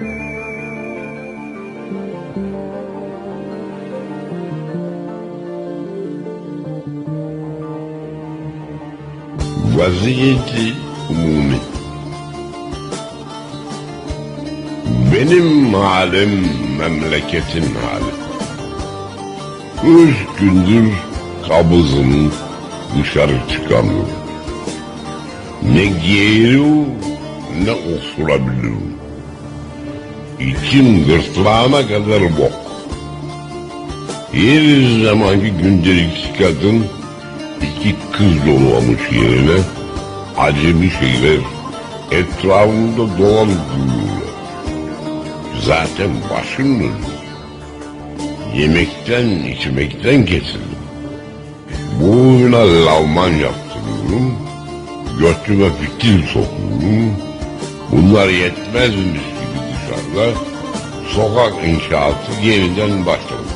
Vaziyeti umumi. Benim halim memleketin hali. Üç gündür kabızım dışarı çıkamıyorum. Ne giyerim ne osurabilirim. İçim gırtlağına kadar bok. Her zamanki gündelik kadın iki kız doğmamış yerine acemi şeyler etrafımda dolanıp duruyorlar. Zaten başım dönüyor. Yemekten içmekten kesildim. Boyuna lavman yaptırıyorum. Götüme fikir sokuyorum. Bunlar yetmezmiş dışarıda sokak inşaatı yeniden başladı.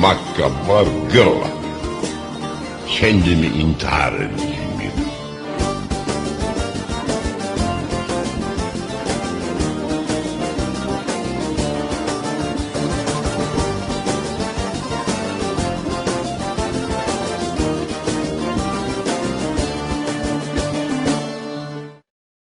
Makkabbar gırla. Kendimi intihar edeceğim.